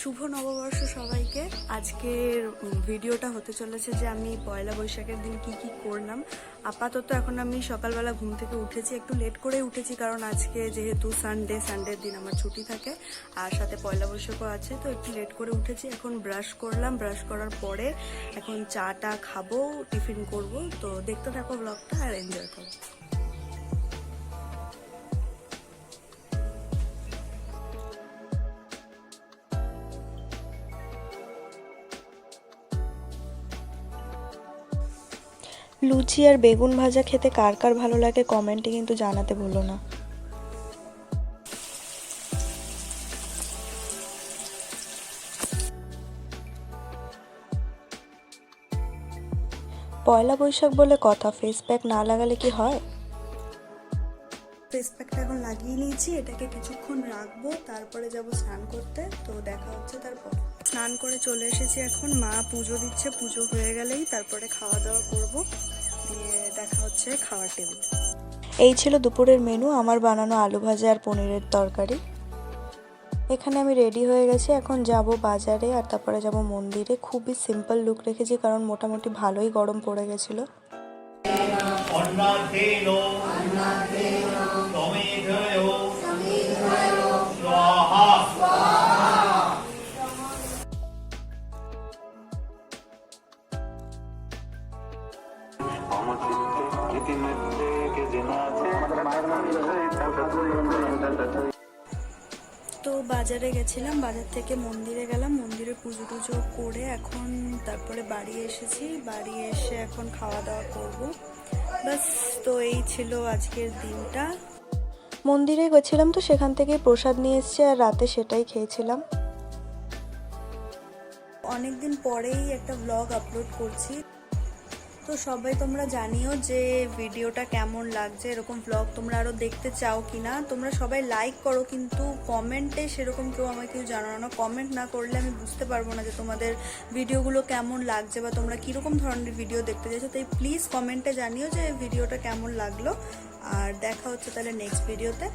শুভ নববর্ষ সবাইকে। আজকের ভিডিওটা হতে চলেছে যে আমি পয়লা বৈশাখের দিন কি কি করলাম। আপাতত এখন আমি সকালবেলা ঘুম থেকে উঠেছি, একটু লেট করে উঠেছি কারণ আজকে যেহেতু সানডে সানডের দিন আমার ছুটি থাকে, আর সাথে পয়লা বৈশাখও আছে, তো একটু লেট করে উঠেছি। এখন ব্রাশ করলাম ব্রাশ করার পরে এখন চাটা খাব টিফিন করব। তো দেখতে থাকো ব্লগটা আর এনজয় করো। লুচি আর বেগুন ভাজা খেতে কার কার ভালো লাগে কমেন্টে কিন্তু জানাতে ভুলো না। পয়লা বৈশাখ বলে কথা ফেস প্যাক না লাগালে কি হয়? ফেস প্যাকটা এখন লাগিয়ে নিয়েছি, এটাকে কিছুক্ষণ রাখব, তারপরে যাব স্নান করতে, তো দেখা হচ্ছে তারপর। স্নান করে চলে এসেছি এখন, মা পুজো দিচ্ছে, পুজো হয়ে গেলেই তারপরে খাওয়া দাওয়া করব। হচ্ছে খাওয়ার টেবিল এই ছিল দুপুরের মেনু আমার বানানো আলু ভাজা আর পনিরের তরকারি। এখানে আমি রেডি হয়ে গেছি এখন যাব বাজারে আর তারপরে যাব মন্দিরে। খুবই সিম্পল লুক রেখেছি কারণ মোটামুটি ভালোই গরম পড়ে গেছিল। তো বাজারে গেছিলাম, বাজার থেকে মন্দিরে গেলাম, মন্দিরে পুজো টুজো করে এখন তারপরে বাড়ি এসেছি। বাড়ি এসে এখন খাওয়া দাওয়া করব। বাস তো এই ছিল আজকের দিনটা। মন্দিরে গেছিলাম তো, সেখান থেকে প্রসাদ নিয়ে এসেছি আর রাতে সেটাই খেয়েছিলাম। অনেকদিন পরেই একটা ব্লগ আপলোড করছি। তো সবাই তোমরা জানিও যে ভিডিওটা কেমন লাগছে, এরকম ব্লগ তোমরা আরও দেখতে চাও কি না তোমরা সবাই লাইক করো, কিন্তু কমেন্টে সেরকম কেউ আমাকে কেউ জানানো না। কমেন্ট না করলে আমি বুঝতে পারব না যে তোমাদের ভিডিওগুলো কেমন লাগছে বা তোমরা কীরকম ধরনের ভিডিও দেখতে চাইছো। তাই প্লিজ কমেন্টে জানিও যে ভিডিওটা কেমন লাগল। আর দেখা হচ্ছে তাহলে নেক্সট ভিডিওতে